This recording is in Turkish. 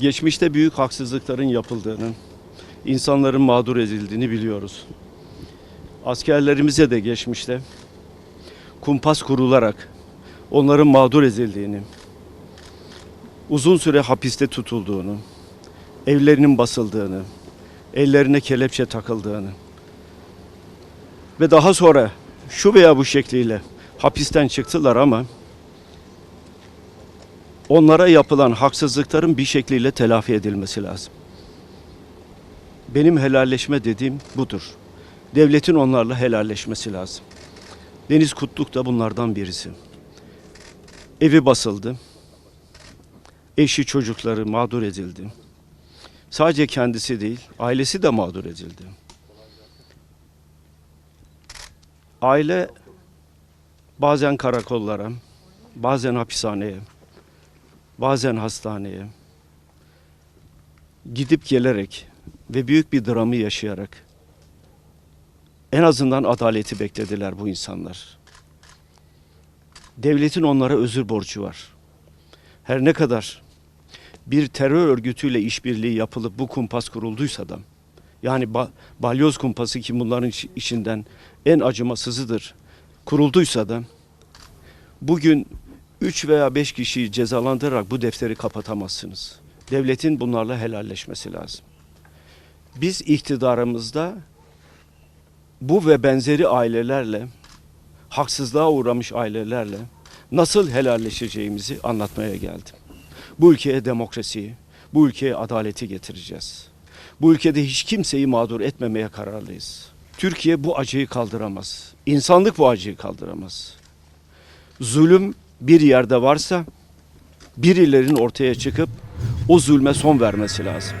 Geçmişte büyük haksızlıkların yapıldığını, insanların mağdur edildiğini biliyoruz. Askerlerimize de geçmişte kumpas kurularak onların mağdur edildiğini, uzun süre hapiste tutulduğunu, evlerinin basıldığını, ellerine kelepçe takıldığını ve daha sonra şu veya bu şekliyle hapisten çıktılar ama onlara yapılan haksızlıkların bir şekliyle telafi edilmesi lazım. Benim helalleşme dediğim budur. Devletin onlarla helalleşmesi lazım. Deniz Kutluk da bunlardan birisi. Evi basıldı. Eşi çocukları mağdur edildi. Sadece kendisi değil, ailesi de mağdur edildi. Aile bazen karakollara, bazen hapishaneye, bazen hastaneye gidip gelerek ve büyük bir dramı yaşayarak en azından adaleti beklediler bu insanlar. Devletin onlara özür borcu var. Her ne kadar bir terör örgütüyle işbirliği yapılıp bu kumpas kurulduysa da yani ba- balyoz kumpası ki bunların iç- içinden en acımasızıdır kurulduysa da bugün 3 veya 5 kişiyi cezalandırarak bu defteri kapatamazsınız. Devletin bunlarla helalleşmesi lazım. Biz iktidarımızda bu ve benzeri ailelerle, haksızlığa uğramış ailelerle nasıl helalleşeceğimizi anlatmaya geldim. Bu ülkeye demokrasiyi, bu ülkeye adaleti getireceğiz. Bu ülkede hiç kimseyi mağdur etmemeye kararlıyız. Türkiye bu acıyı kaldıramaz. İnsanlık bu acıyı kaldıramaz. Zulüm bir yerde varsa birilerinin ortaya çıkıp o zulme son vermesi lazım.